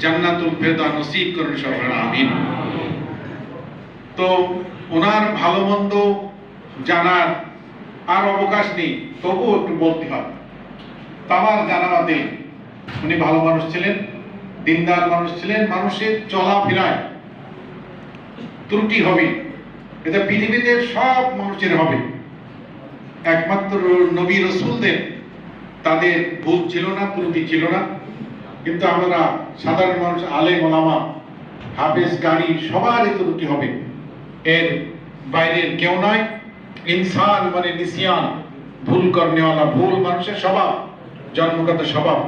জান্নাতুল ফেরদা নসিব করুন সবার আমিন। তো ওনার ভালো মন্দ জানার আর অবকাশ নেই, তবুও একটু বলতে হবে তামার জানামাতে উনি ভালো মানুষ ছিলেন, দিনদার মানুষ ছিলেন, মানুষের চলা চলাফেরায় ত্রুটি হবে। এটা পৃথিবীতে সব মানুষের হবে। একমাত্র নবী রসুলদের তাদের ভুল ছিল না, ত্রুটি ছিল না। কিন্তু আমরা সাধারণ মানুষ আলে মোলামা হাফেজ, গাড়ি সবারই ত্রুটি হবে। এর বাইরের কেউ নয়। ইনসান মানে নিসিয়ান, ভুল করনেওয়ালা ভুল মানুষের স্বভাব, জন্মগত স্বভাব।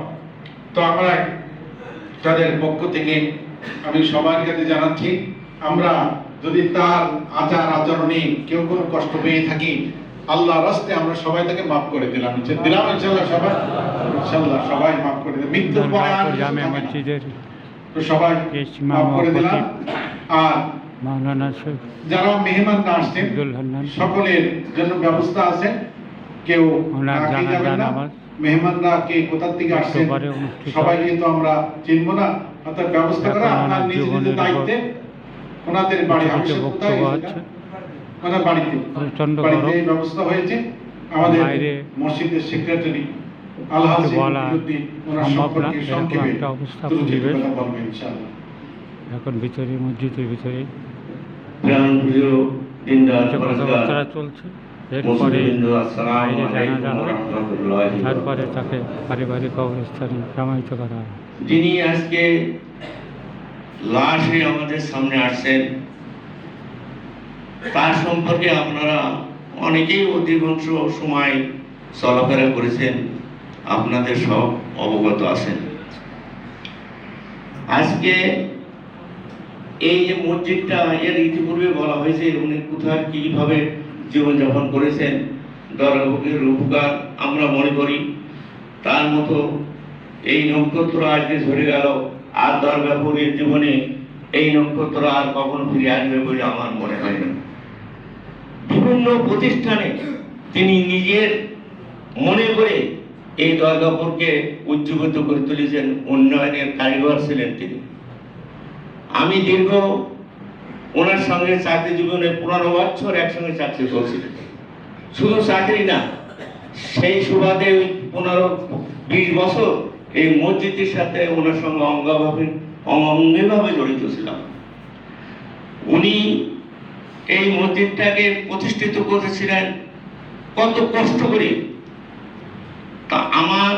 তো আমরা তাদের পক্ষ থেকে আমি সবার কাছে জানাচ্ছি, আমরা যদি তার আচার আচরণে কেউ কোনো কষ্ট পেয়ে থাকি আল্লাহ রাস্তে আমরা সবাই তাকে মাফ করে দিলাম। দিলাম ইনশাল্লাহ সবাই? ইনশাল্লাহ সবাই মাফ জামে মসজিদের মাওলানা যারা মেহমানরা আসছেন সকলের জন্য ব্যবস্থা আছে। কেউ মেহমানরা কে কোথা থেকে আসছেন সবাইকে তো আমরা চিনব না অর্থাৎ ব্যবস্থা করা আপনার নিজ নিজ দায়িত্বে। ওনাদের বাড়ি কোথায় আছে। ওনার বাড়িতে। বাড়িতে ব্যবস্থা হয়েছে। আমাদের মসজিদের সেক্রেটারি বলা ওনার সম্ভব না, এরকম একটা অবস্থা পরিবেশ। এখন ভিতরে মসজিদের ভিতরে। কথাবার্তা চলছে এরপরে বাইরে জানাজা তারপরে তাকে পারিবারিক কবরস্থানে সমাহিত করা হবে যিনি আজকে লাশে আমাদের সামনে আসছেন তার সম্পর্কে আপনারা অনেকেই অধিকাংশ সময় চলাফেরা করেছেন। আপনাদের সব অবগত আছেন। আজকে এই যে মসজিদটা, এর ইতিপূর্বে বলা হয়েছে উনি কোথায় কীভাবে জীবনযাপন করেছেন দরবের উপকার আমরা মনে করি। তার মতো এই নক্ষত্র আজকে ঝরে গেল, আর দরগাপুরের জীবনে এই নক্ষত্র আর কখনো ফিরে আসবে বলে আমার মনে হয় না। বিভিন্ন প্রতিষ্ঠানে তিনি নিজের মনে করে এই দরগাপুরকে উজ্জীবিত করে তুলেছেন উন্নয়নের কারিগর ছিলেন তিনি। আমি দীর্ঘ ওনার সঙ্গে চাকরি জীবনে পনেরো বছর একসঙ্গে চাকরি করছিলেন শুধু চাকরি না, সেই সুবাদে ওই পনেরো বিশ বছর এই মসজিদের সাথে ওনার সঙ্গে অঙ্গভাবে অঙ্গভাবে জড়িত ছিলাম। উনি এই মসজিদটাকে প্রতিষ্ঠিত করেছিলেন কত কষ্ট করে তা আমার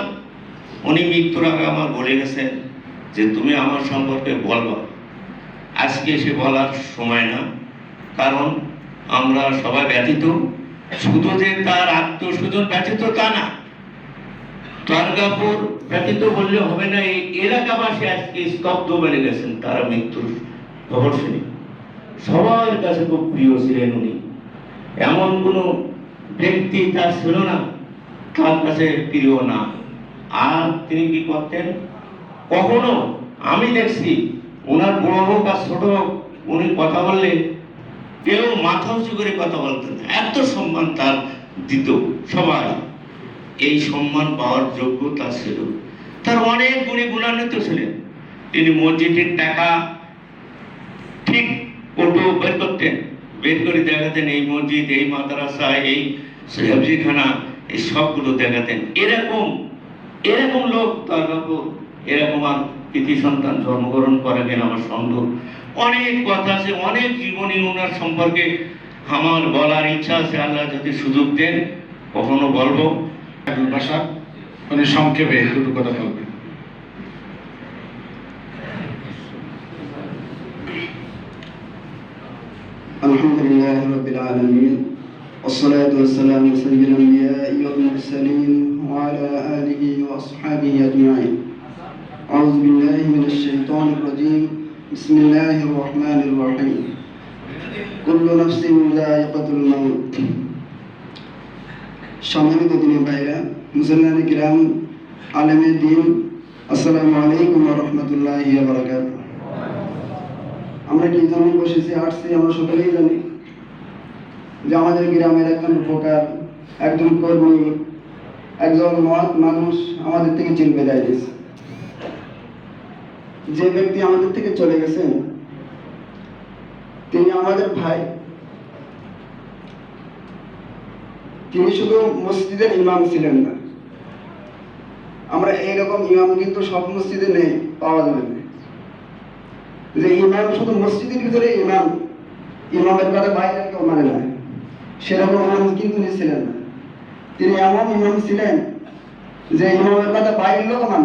উনি মৃত্যুর আগে আমার বলে গেছেন যে তুমি আমার সম্পর্কে বলবা। আজকে সে বলার সময় না, কারণ আমরা সবাই ব্যতীত শুধু যে তার আত্মস্বজন ব্যতীত তা না দুর্গাপুর ব্যতীত বললে হবে না, এই এলাকাবাসী আজকে স্তব্ধ বেড়ে গেছেন তারা মৃত্যুর খবর শুনে। সবার কাছে খুব প্রিয় ছিলেন উনি। এমন কোনো ব্যক্তি তার ছিল না। তার কাছে প্রিয় না? আর তিনি কি করতেন? কখনো। আমি দেখছি ওনার বড় হোক আর ছোট হোক, উনি কথা বললে কেউ মাথা উঁচু করে কথা বলতেন এত সম্মান তার দিত সবাই এই সম্মান পাওয়ার যোগ্যতা ছিল। তার অনেক গুণী গুণান্বিত ছিলেন। তিনি মসজিদের টাকা ঠিক কোটো বের করতেন। বের করে দেখাতেন, এই মসজিদ, এই মাদ্রাসা, এই সবজিখানা এই সবগুলো দেখাতেন এরকম এরকম লোক তার কাপড় এরকম আর কৃতি সন্তান জন্মগ্রহণ করাবেন আমার সন্দেহ অনেক কথা আছে অনেক জীবনী ওনার সম্পর্কে আমার বলার ইচ্ছা আছে আল্লাহ যদি সুযোগ দেন কখনো বলবো আব্দুল বাসার উনি সংক্ষেপে দুটো কথা বলবেন الحمد لله رب العالمين والصلاة والسلام على سيد الأنبياء والمرسلين وعلى آله وأصحابه أجمعين أعوذ بالله من الشيطان الرجيم بسم الله الرحمن الرحيم كل نفس ذائقة الموت সম্মানিত দিনী ভাইরা মুসলমান গ্রাম আলেমে দিন আসসালামু আলাইকুম রহমতুল্লাহ বারাকাত আমরা কি জন্য বসেছি আসছি আমরা সকলেই জানি যে আমাদের গ্রামের একজন উপকার, একজন কর্মী, একজন মহৎ মানুষ আমাদের থেকে চিল বিদায় দিয়েছে যে ব্যক্তি আমাদের থেকে চলে গেছেন, তিনি আমাদের ভাই। তিনি শুধু মসজিদের ইমাম ছিলেন না। আমরা এইরকম ইমাম কিন্তু সব মসজিদে নেই, পাওয়া যাবে না। যে ইমাম শুধু মসজিদের ভিতরে ইমাম, ইমামের কথা বাইরে কেউ মানে না। সেরকম ইমাম কিন্তু ছিলেন না তিনি এমন ইমাম ছিলেন যে ইমামের কথা বাইরের লোক মান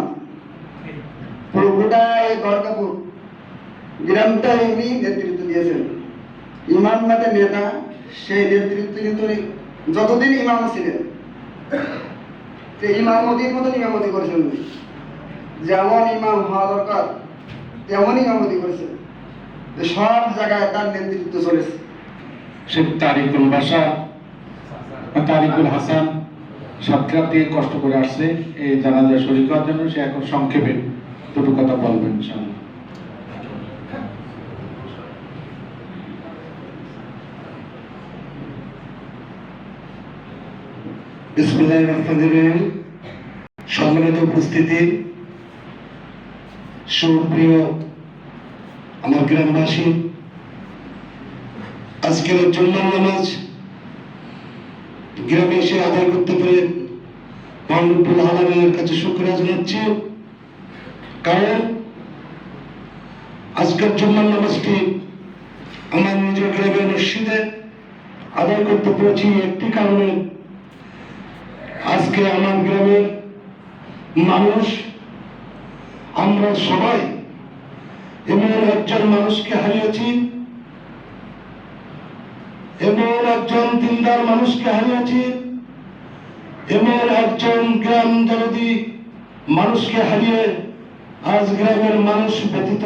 গোটা এই গড়কাপুর গ্রামটা উনি নেতৃত্ব দিয়েছেন। ইমাম মানে নেতা, সেই নেতৃত্ব কিন্তু যতদিন ইমাম ছিলেন। ইমামতির মতন ইমামতি করেছেন যেমন ইমাম হওয়া দরকার তেমন ইমামতি করেছেন। সব জায়গায় তার নেতৃত্ব চলেছে। শেখ তারিকুল বাসা তারিকুল হাসান সাতক্ষীরা থেকে কষ্ট করে আসছে। এই জানাজা শরীর করার জন্য সে এখন সংক্ষেপে দুটো কথা বলবেন রহিম। সম্মানিত উপস্থিতি, সুপ্রিয় আমার গ্রামবাসী আজকের জুম্মার নামাজ গ্রামে এসে আদায় করতে পেরে মহানবুল আলমের কাছে শুক্রিয়া জানাচ্ছি। কারণ আজকের জুম্মার নামাজটি আমার নিজের গ্রামের মসজিদে আদায় করতে পেরেছি একটি কারণে। আজকে আমার গ্রামের মানুষ, আমরা সবাই এমন একজন মানুষকে হারিয়েছি এমন একজন দিনদার মানুষকে হারিয়েছি। এমন একজন গ্রাম দরদি মানুষকে হারিয়ে আজ গ্রামের মানুষ ব্যতীত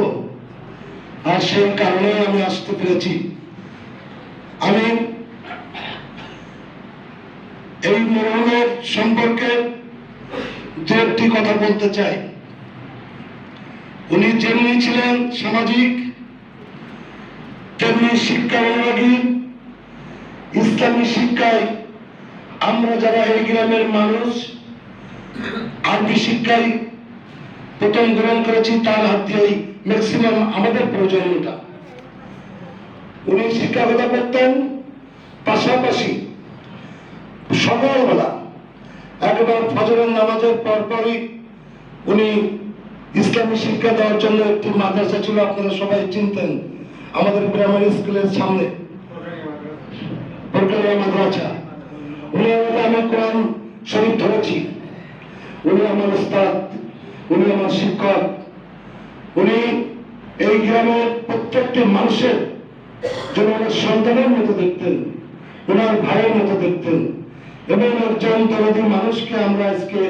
আর সেই কারণে আমি আসতে পেরেছি। আমি এই মরহুমের সম্পর্কে দু একটি কথা বলতে চাই। উনি যেমনি ছিলেন সামাজিক, তেমনি শিক্ষা অনুরাগী ইসলামী শিক্ষায় আমরা যারা এই গ্রামের মানুষ, আরবি শিক্ষায় প্রথম গ্রহণ করেছি, তার হাত দিয়েই ম্যাক্সিমাম আমাদের প্রয়োজনীয়তা। উনি শিক্ষাকতা করতেন, পাশাপাশি সকালবেলা একবার ফজরের নামাজের পরপরই উনি ইসলামী শিক্ষা দেওয়ার জন্য একটি মাদ্রাসা ছিল, আপনারা সবাই চিনতেন, আমাদের প্রাইমারি স্কুলের সামনে। বরকালিয়া মাদ্রাসা উনি আমাকে আমি কোরআন শরীফ ধরেছি উনি আমার উস্তাদ উনি আমার শিক্ষক, উনি এই গ্রামের প্রত্যেকটি মানুষের যেন ওনার সন্তানের মতো দেখতেন, ওনার ভাইয়ের মতো দেখতেন এবং একজন দরদি মানুষকে আমরা আজকে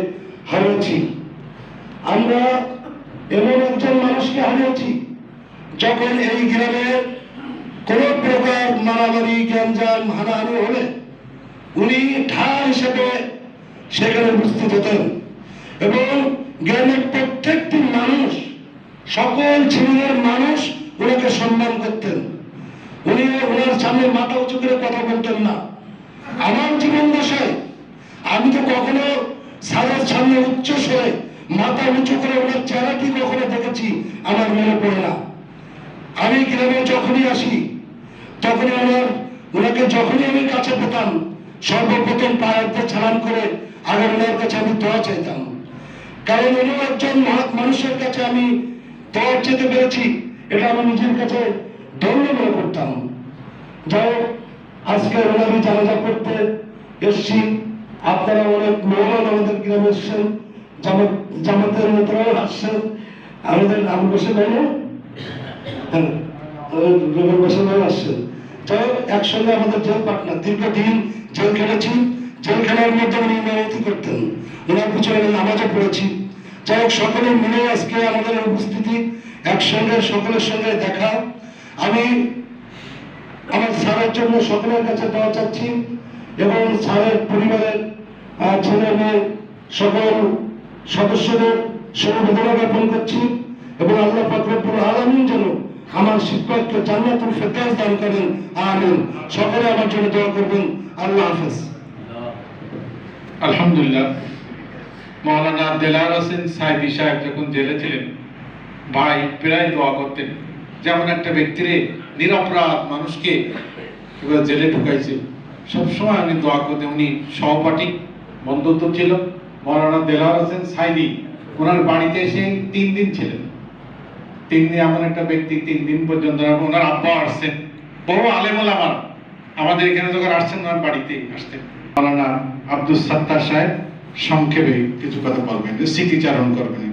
হারিয়েছি। আমরা এমন একজন মানুষকে হারিয়েছি যখন এই গ্রামে কোন প্রকার মারামারি, গ্যাঞ্জাম, হানাহানি হলে উনি ঢাল হিসেবে সেখানে উপস্থিত হতেন। এবং গ্রামের প্রত্যেকটি মানুষ, সকল ছেলেদের মানুষ ওনাকে সম্মান করতেন। উনি ওনার সামনে মাথা উঁচু করে কথা বলতেন না। আমার জীবন দশায় আমি তো কখনো সারের সামনে উচ্চ স্বরে মাথা উঁচু করে ওনার চেহারাটি কখনো দেখেছি, আমার মনে পড়ে না। আমি গ্রামে যখনই আসি তখনই ওনার ওনাকে যখনই আমি কাছে পেতাম, সর্বপ্রথম পায়েরতে ছাড়ান করে আগে ওনার কাছে আমি দোয়া চাইতাম। কারণ উনি একজন মহৎ মানুষের কাছে আমি দোয়া চেতে পেরেছি, এটা আমার নিজের কাছে ধন্য মনে করতাম। যাই আজকে ওনারই জানাজা করতে এসছি। আপনারা অনেক মেহমান আমাদের গ্রামে এসছেন, জামাত, জামাতের নেতারাও আসছেন। আমাদের নাম বসে হ্যাঁ রবির বসে আসছেন। হোক একসঙ্গে আমাদের জেল পার্টনার দীর্ঘদিন জেল খেলেছি জেল খেলার মধ্যে উনি ইমামতি করতেন। ওনার পিছনে নামাজও পড়েছি। যাই হোক, সকলে মিলে আজকে আমাদের উপস্থিতি, একসঙ্গে, সকলের সঙ্গে দেখা। আমি আমার স্যারের জন্য সকলের কাছে দোয়া চাচ্ছি এবং স্যারের পরিবারের ছেলে মেয়ে সকল সদস্যদের সমবেদনা জ্ঞাপন করছি এবং আল্লাহ ফাকরুল আলমিন যেন আমার শিক্ষককে জান্নাতুল ফেরদাউস দান করেন আমিন। সকলে আমার জন্য দোয়া করবেন। আল্লাহ হাফেজ। আলহামদুলিল্লাহ। মৌলানা দেলার হোসেন সাইদি সাহেব যখন জেলে ছিলেন, ভাই প্রায় দোয়া করতেন। যেমন একটা ব্যক্তিরে নিরপরাধ মানুষকে জেলে ঢুকাইছে। সবসময় উনি দোয়া করতেন উনি সহপাঠী বন্ধুত্ব ছিল মৌলানা দেলাওয়ার হোসেন সাইদি ওনার বাড়িতে এসে তিন দিন ছিলেন। তিনি এমন একটা ব্যক্তি তিন দিন পর্যন্ত ওনার আব্বা আসছেন। বড় আলেমুল আমার। আমাদের এখানে যখন আসছেন, ওনার বাড়িতে আসতেন। মালানা আব্দুল সাহেব, সংক্ষেপে কিছু কথা বলবেন স্মৃতিচারণ করবেন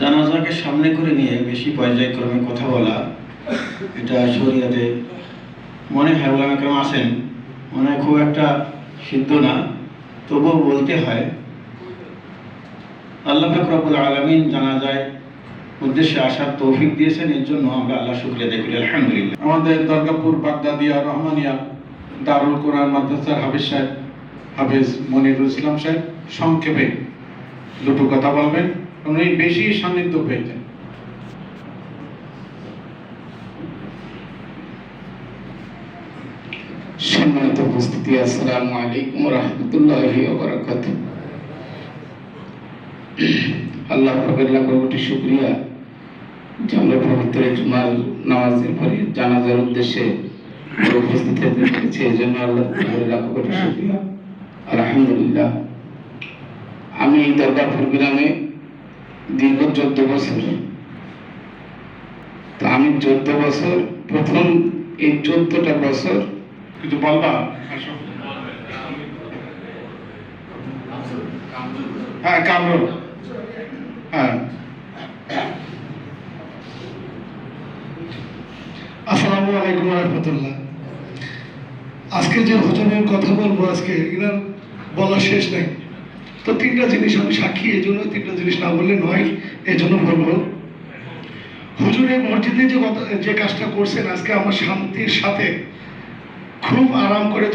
জানাজাকে সামনে করে নিয়ে বেশি পর্যায়ক্রমে কথা বলা, এটা শরীয়তে মনে হয় ওলামা কেমন আছেন মনে হয় খুব একটা সিদ্ধ না। তবুও বলতে হয়, আল্লাহ ফাকরাবুল আলমিন জানাজায় উদ্দেশ্যে আসার তৌফিক দিয়েছেন। এর জন্য আমরা আল্লাহ শুক্রিয়া দেখি আলহামদুলিল্লাহ। আমাদের দুর্গাপুর বাগদাদিয়া রহমানিয়া দারুল কোরআন মাদ্রাসার হাফিজ সাহেব, হাফিজ মনিরুল ইসলাম সাহেব সংক্ষেপে দুটো কথা বলবেন। উনি বেশি সান্নিধ্য পেয়েছেন। সম্মানিত উপস্থিতি আসসালামু আলাইকুম রহমতুল্লাহি আল্লাহ যে আমরা পবিত্র জুমার নামাজের পরে জানাজার উদ্দেশ্যে উপস্থিত হতে পেরেছি এই জন্য আল্লাহ কোটি আলহামদুলিল্লাহ। আমি এই দরবারপুর গ্রামে দীর্ঘ চোদ্দ বছর। তো আমি চোদ্দ বছর প্রথম এই চোদ্দটা বছর কিছু বলবা হ্যাঁ কামরুল। হ্যাঁ। আসসালামু আলাইকুম রহমতুল্লাহ। আজকে যে ভোজনের কথা বলব আজকে, এনার বলা শেষ নাই। তো তিনটা জিনিস আমি সাক্ষী, এই জন্য তিনটা জিনিস না বললে নয়, এই জন্য বলব। হুজুরের মসজিদে যে যে কাজটা করছেন, আজকে আমার শান্তির সাথে খুব আরাম করে